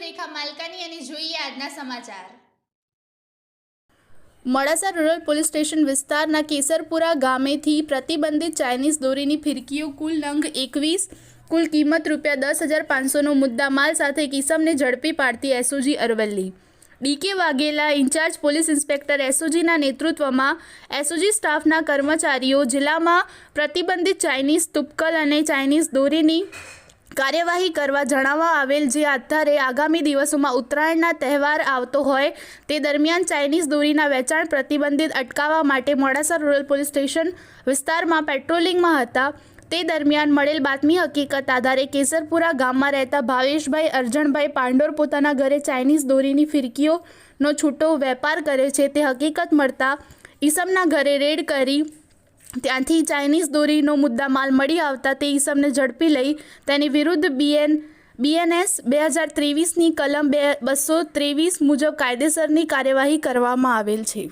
રેખા માલકાની અને જોઈએ આજના સમાચાર. મોડાસા રૂરલ પોલીસ સ્ટેશન વિસ્તારના કેસરપુરા ગામેથી પ્રતિબંધિત ચાઇનીઝ દોરીની ફિરકીઓ કુલ નંગ એકવીસ, કુલ કિંમત રૂપિયા દસ હજાર પાંચસોનો મુદ્દા માલ સાથે કિસમને ઝડપી પાડતી SOG Aravalli. DK Vaghela in-charge police inspector એસઓજીના નેતૃત્વમાં એસઓજી સ્ટાફના કર્મચારીઓ જિલ્લામાં પ્રતિબંધિત ચાઇનીઝ તુપકલ અને ચાઇનીઝ દોરીની કાર્યવાહી કરવા જણાવવા આવેલ જે આધારે આગામી દિવસોમાં ઉત્તરાયણના તહેવાર આવતો હોય તે દરમિયાન ચાઇનીઝ દોરીના વેચાણ પ્રતિબંધિત અટકાવવા માટે મોડાસા રૂરલ પોલીસ સ્ટેશન વિસ્તારમાં પેટ્રોલિંગમાં હતા. તે દરમિયાન મળેલ બાતમી હકીકત આધારે કેસરપુરા ગામમાં રહેતા ભાવેશભાઈ અરજણભાઈ પાંડોર પોતાના ઘરે ચાઇનીઝ દોરીની ફિરકીઓનો છૂટો વેપાર કરે છે. તે હકીકત મળતા ઈસમના ઘરે રેડ કરી ત્યાંથી ચાઇનીઝ દોરીનો મુદ્દા માલ મળી આવતા તે ઈસમને ઝડપી લઈ તેની વિરુદ્ધ બીએન, બીએનએસ બે હજાર ત્રેવીસની કલમ બે, બસો ત્રેવીસ મુજબ કાયદેસરની કાર્યવાહી કરવામાં આવેલ છે.